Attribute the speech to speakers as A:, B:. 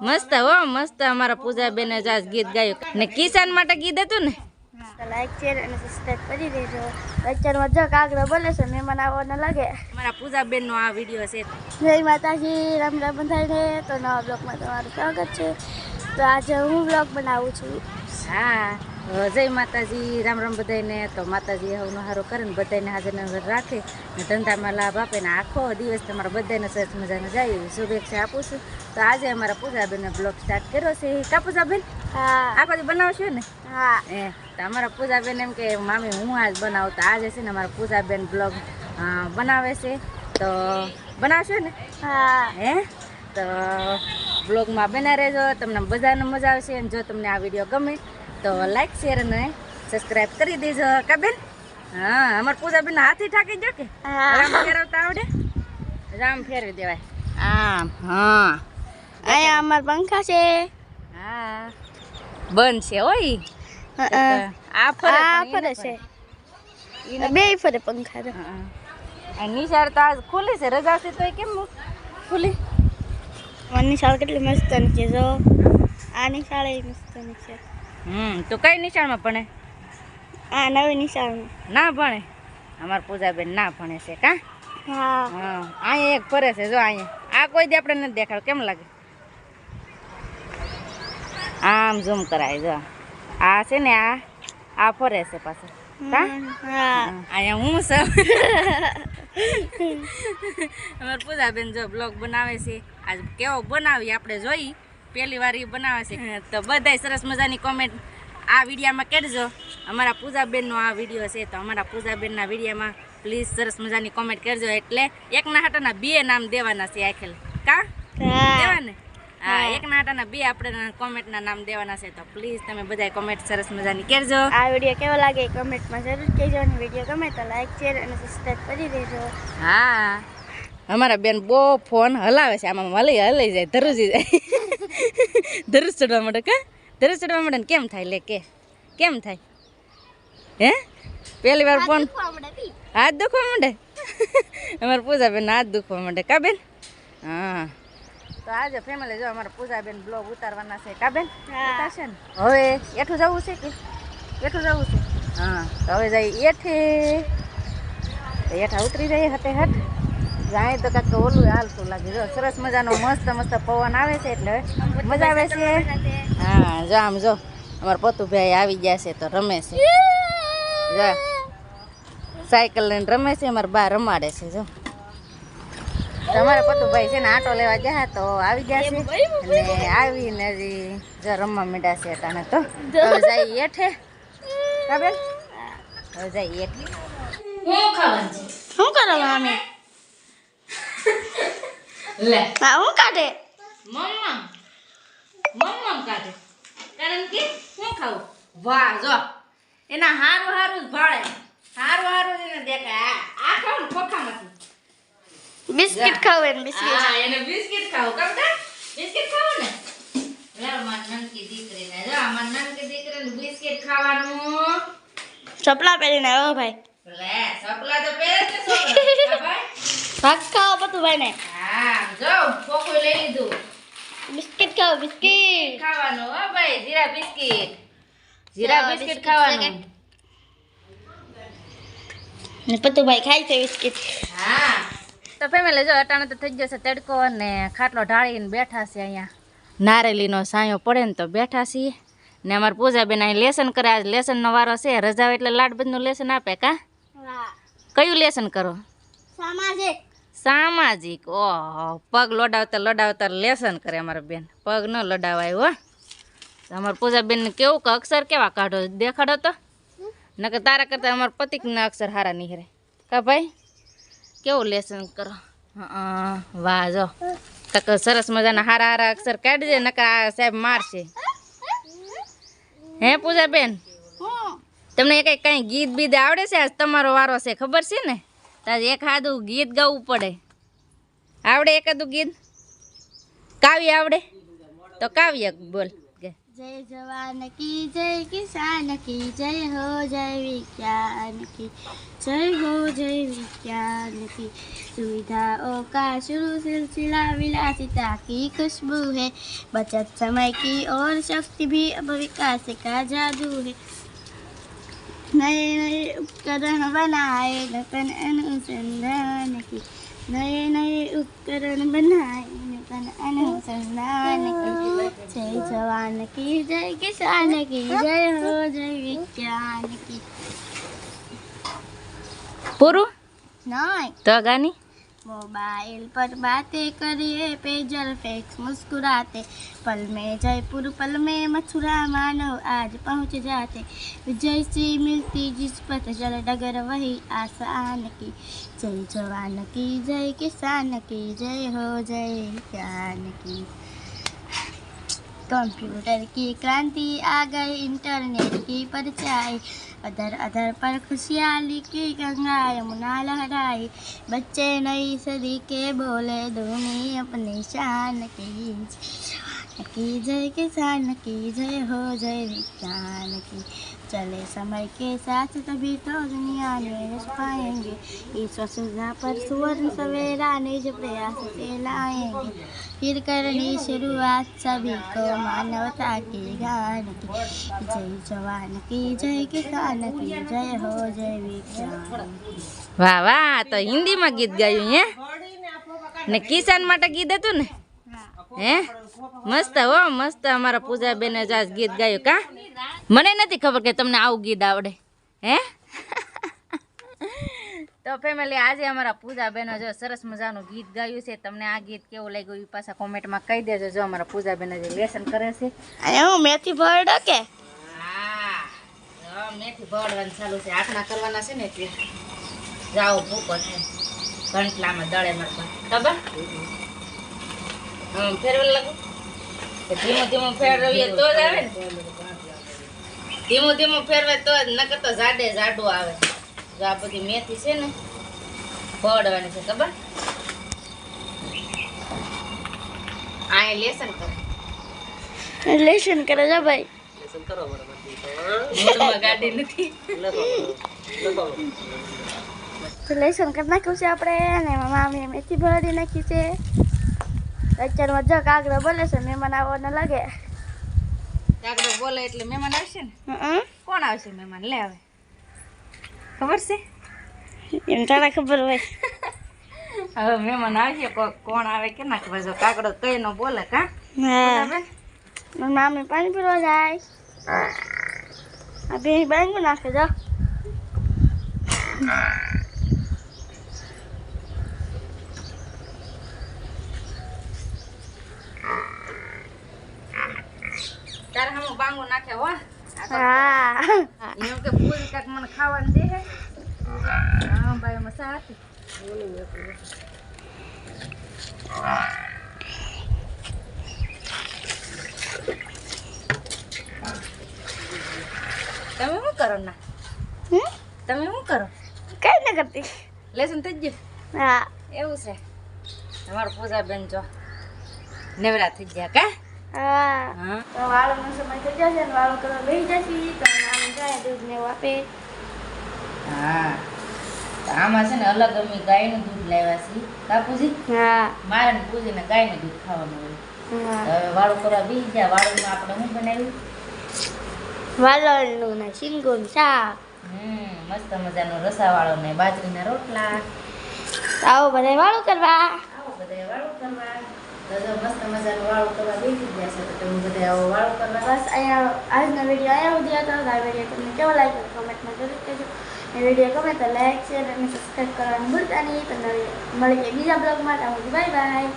A: મસ્ત હો મસ્ત અમારા પૂજા જ આજ ગીત ગાયું. ને કિસાન માટે ગીત હતું ને?
B: લાઈક શેર અને સબસ્ક્રાઇબ કરી દેજો. લેક્ચરમાં જો કાગડો બોલે છે મહેમાન આવવાના લાગે.
A: અમારા પૂજા બેન નો આ વીડિયો છે.
B: જય માતાજી રામ રામ બંધાઈને તો નવા બ્લોગમાં તમારું સ્વાગત છે. તો આજે હું બ્લોગ બનાવું છું.
A: હા. જય માતાજી રામ રામ બધાને તો માતાજી હવનો હારો કરે ને બધાને હાજર નજર રાખે ને ધંધામાં લાભ આપે ને આખો દિવસ તમારા બધાને સરસ મજાને જાય એવી શુભેચ્છા આપું છું. તો આજે અમારા પૂજાબેનને બ્લોગ સ્ટાર્ટ કર્યો છે. કા પૂજાબેન?
B: હા.
A: આખો દી બનાવશો ને?
B: હા.
A: એ તો અમારા પૂજાબેન એમ કે મામી હું આજ બનાવું તો આજે છે ને અમારા પૂજાબેન બ્લોગ બનાવે છે. તો બનાવશો ને?
B: હા.
A: હે? તો બ્લોગમાં બના રહેજો. તમને બધાને મજા આવશે અને જો તમને આ વીડિયો ગમે તો લાઈક શેર અને સબસ્ક્રાઈબ કરી દેજો કાબેન હા અમાર પૂજાબેન હાથી ઠાકી જો કે? રામ ફેરવતા આવડે? રામ ફેરવી દેવાય. આમ હા.
B: અહીંયા અમાર પંખા છે.
A: હા. બંધ છે
B: અ.
A: આ ફરે
B: આ ફરે છે. બે ફરે પંખા
A: હા. નિશાળ તો આજ ખુલ્લી છે રજા છે તો કેમ ખુલ્લી
B: નિશાળ શાળ કેટલી મસ્ત છે જો. આ નિશાળે મસ્ત છે.
A: હમ તો કઈ નિશાળમાં ભણે?
B: આ નવી નિશાળમાં.
A: ના ભણે? અમાર પૂજાબેન ના ભણે છે કા?
B: હા.
A: હા અહીંયા એક ફરે છે જો અહીંયા. આ કોઈ દે આપણે નથી દેખાડ કેમ લાગે? આમ ઝૂમ કરાય જો. આ છે ને આ આ ફરે છે પાછળ કા? અહીંયા હું છું? અમાર પૂજાબેન જો બ્લોગ બનાવે છે. આજ કેવો બનાવી આપણે જોઈ. પહેલી વાર એ બનાવે છે. તો બધાય સરસ મજાની કોમેન્ટ આ વિડીયામાં કહેજો અમારા પૂજાબેનનો આ વીડિયો છે તો અમારા પૂજાબેનના વિડીયામાં પ્લીઝ સરસ મજાની કોમેન્ટ કરજો. એટલે એકના હાટાના બે નામ દેવાના છે આખેલ. કા?
B: હા.
A: દેવાને? હા એકના હાટાના બે આપણે કોમેન્ટના નામ દેવાના છે તો પ્લીઝ તમે બધાય કોમેન્ટ સરસ મજાની કરજો.
B: આ વીડિયો કેવો લાગે કોમેન્ટમાં જરૂર કહેજો અને વીડિયો ગમે તો લાઈક શેર અને સબસ્ક્રાઈબ કરી દેજો.
A: હા. અમારા બેન બહુ ફોન હલાવે છે આમાં હલી હલાઈ જાય ધરુજી જાય. ધરુજ ચડવા માટે કા ધરુજ ચડવા માટે કેમ થાય લે કે કેમ થાય હે પહેલી વાર ફોન હાથ દુખવા માંડે અમારા પૂજાબેન હાથ દુખવા માંડે કા બેન હા તો આજે ફેમિલી જો અમારા પૂજાબેન બ્લોગ ઉતારવાના છે કા બેન. ઉતારશે ને હવે એઠું જવું છે કે એઠું જવું છે હા તો હવે જાય એઠે એઠા ઉતરી જઈએ હતે હટ જાય તો કાંક ઓલું હાલતું લાગે. જો સરસ મજાનો મસ્ત મસ્ત પવન આવે છે એટલે મજા આવે છે. હા જો આમ જો અમારા પતુભાઈ આવી ગયા છે તો રમે છે. જા સાયકલ લઈને રમે છે અમારા બા રમાડે છે જો. તમારા અમારા પતુભાઈ છે ને આટો લેવા ગયા તો આવી ગયા છે. અને આવીને હજી જો રમવા મીડા છે તને તો. હવે જાય હેઠે. કાબેલ હવે જાય હેઠે
B: શું કરો મામી
A: લે.
B: હા હું કાઢે?
A: મમ્મા મમ્મા કાઢે. કારણ કે શું ખાવું વાહ જો. એના હારું હારું જ ભાળે. હારું હારું એને દેખાય. આ ખાવ ને ખોખામાંથી.
B: બિસ્કિટ ખાવ એને બિસ્કિટ.
A: હા એને બિસ્કિટ ખાવ. કેમ કે બિસ્કિટ ખાવ ને? લે મારી નનકી દીકરીને જો આ મારી નનકી દીકરીને બિસ્કિટ ખાવાનું.
B: ચપલા પહેરીને આવ્યો ભાઈ.
A: લે સપલા તો પહેરે
B: ભાગ ખાવ બધું ભાઈ ને
A: હા જો ખોખું લઈ લીધું.
B: બિસ્કિટ ખાઓ બિસ્કિટ.
A: ખાવાનું હો ભાઈ જીરા બિસ્કિટ. જીરા
B: તો
A: બિસ્કિટ
B: બિસ્કિટ
A: ખાવાનું.
B: ને ખાય છે બિસ્કિટ.
A: હા. તો ફેમિલી જો અટાણે તો થઈ જશે તડકો અને ખાટલો ઢાળીને બેઠા છે અહીંયા. નારેલીનો સાયો પડે ને તો બેઠા છીએ. ને અમારે પૂજાબેન અહીં લેસન કરે આજ લેસનનો વારો છે. રજા હોય એટલે લાડબંધનું લેસન આપે કા? કયું લેસન કરો?
B: સામાજિક.
A: સામાજિક ઓહો પગ લડાવતા લડાવતા લેસન કરે અમારા બેન. પગ ન લડાવાય હો. અમારા પૂજાબેનને કેવું કે અક્ષર કેવા કાઢો? દેખાડો તો. નકર તારા કરતાં અમારા પતિકના અક્ષર હારા નીકળે કા ભાઈ? કેવું લેસન કરો? હં, વાહ જો. કાક સરસ મજાના હારા હારા અક્ષર કાઢજે નકર આ સાહેબ મારશે. હે પૂજાબેન? તમને કઈ કઈ ગીત બીત આવડે છે? આજ તમારો વારો છે ખબર છે ને? તાજ એક હાદું ગીત ગાવું પડે આવડે એકાદું ગીત કાવ્ય આવડે તો કાવ્ય બોલ કે
B: जय जवान की जय किसान की जय हो जय विज्ञान की जय हो जय विज्ञान की सुविधाओं का शुरू सिलसिला विलासिता की खुशबू है बचत समय की और शक्ति भी अब विकास का जादू है नयाँ नयाँ उपकरण बनाए नपन अनुसन्धान कि नयाँ नयाँ उपकरण बनाए नपन अनुसन्धान कि जय जवान की जय किसान की जय हो जय विज्ञान की
A: पुरु
B: नाइ
A: त गानी
B: मोबाइल पर बातें करिए, पेजल फेक्स मुस्कुराते। पल में जयपुर, पल में मथुरा, मानव आज पहुँच जाते। जैसी मिलती जिस पर जल डगर वही आसान की। जय जवान की, जय किसान की, जय हो जय ज्ञान की। कंप्यूटर की क्रांति आ गई, इंटरनेट की परछाई। अधर अधर पर खुशहाली की गंगा यमुना लहराई बच्चे नई सदी के बोले, धूनी अपनी शान की की जय किसान की जय हो जय विज्ञान की चले समय के साथ तभी तो दुनिया में रच पाएंगे ईश्वर सुधा पर सुवर्ण सवेरा निज प्रयास से लाएंगे फिर करनी शुरुआत सभी को मानवता के गान की जय जवान की जय किसान की जय हो जय विज्ञान
A: વાહ વાહ તો હિન્દીમાં ગીત ગાયું હે ને કિસાન માટે ગીત હતું ને હે મસ્ત હો મસ્ત અમારા પૂજાબેને જ આજ ગીત ગાયું કા? મને નથી ખબર કે તમને આવું ગીત આવડે હે? તો ફેમિલી આજે અમારા પૂજાબેનો જો સરસ મજાનું ગીત ગાયું છે. તમને આ ગીત કેવું લાગ્યું એ પાછા કોમેન્ટમાં કહી દેજો જો અમારા પૂજાબેન જે લેસન કરે છે.
B: અને હું મેથી ભરડો કે
A: હા મેથી ભરવાનું ચાલુ છે. આટલા કરવાના છે ને તે જાઓ ભૂકો છે ઘંટલામાં દળે મરતા ખબર? હમ ફેરવા લાગુ. ધીમો ધીમું ફેરવીએ તો જ આવે ને. ધીમું ધીમું ફેરવે તો જ નકર તો જાડે જાડું આવે. જો આ બધી મેથી છે ને ફોડવાની છે ખબર? આ લેસન કરે.
B: લેસન કરે જો ભાઈ.
A: મોઢમાં ગાડી નથી.
B: તો લેશન કરી નાખ્યું છે આપણે અને મેથી ભરી નાખી છે. અત્યારમાં જો કાગડો બોલે છે મહેમાન આવવાને લાગે.
A: કાગડો બોલે એટલે મહેમાન આવશે ને? કોણ આવશે મહેમાન? લે આવે ખબર છે?
B: એમ તારે ખબર હોય.
A: હવે મહેમાન આવશે કોણ આવે કે ના ખબર. જો કાગડો કઈ નો બોલે કા?
B: મામી પાણી પીવા જાય. આ બે બાંગું નાખે જો.
A: તારે હમ બાંગો નાખે હો.
B: હા.
A: એમ કે પૂરી કાક મને ખાવાનું દે હે. હા ભાઈ મસા હતી? તમે શું કરો ના? તમે શું કરો?
B: કઈ ના કરતી.
A: લેસન થઈ ગયું?
B: હા.
A: એવું છે. તમારું પૂજા બેન જો નેવરા થઈ ગયા કા?
B: હા.
A: હા.
B: તો વાળોનો સમય થઈ જશે ને વાળો કરવા બેસી જશે તો આમ જાય દૂધ ને એવું આપે.
A: હા. આમાં છે ને અલગ અમે ગાયનું દૂધ લાવ્યા છીએ. કાપુજી
B: હા.
A: મારે ને પૂજીને ગાયનું દૂધ ખાવાનું હોય. હવે વાળું કરવા બીજી ગયા વાળુંમાં આપણે શું બનાવ્યું?
B: વાલોળનું ને શીંગું શાક.
A: હમ મસ્ત મજાનો રસાવાળો ને બાજરીના રોટલા.
B: આવો બધા વાળું કરવા
A: આવો બધા વાળું કરવા તો મસ્ત મજાનું વાળું કરવા બેસી ગયા છે, તો તમે બધા આવો વાળું કરવા.
B: બસ અહીંયા આજનો વીડિયો અહીંયા સુધી હતો આ વીડિયો તમને કેવો લાગ્યો કોમેન્ટમાં જરૂર કહેજો. એ વીડિયો ગમે તો લાઈક શેર અને સબસ્ક્રાઈબ કરવાનું ભૂલતા નહીં. તો નવી મળીએ બીજા બ્લોગમાં ત્યાં બાય બાય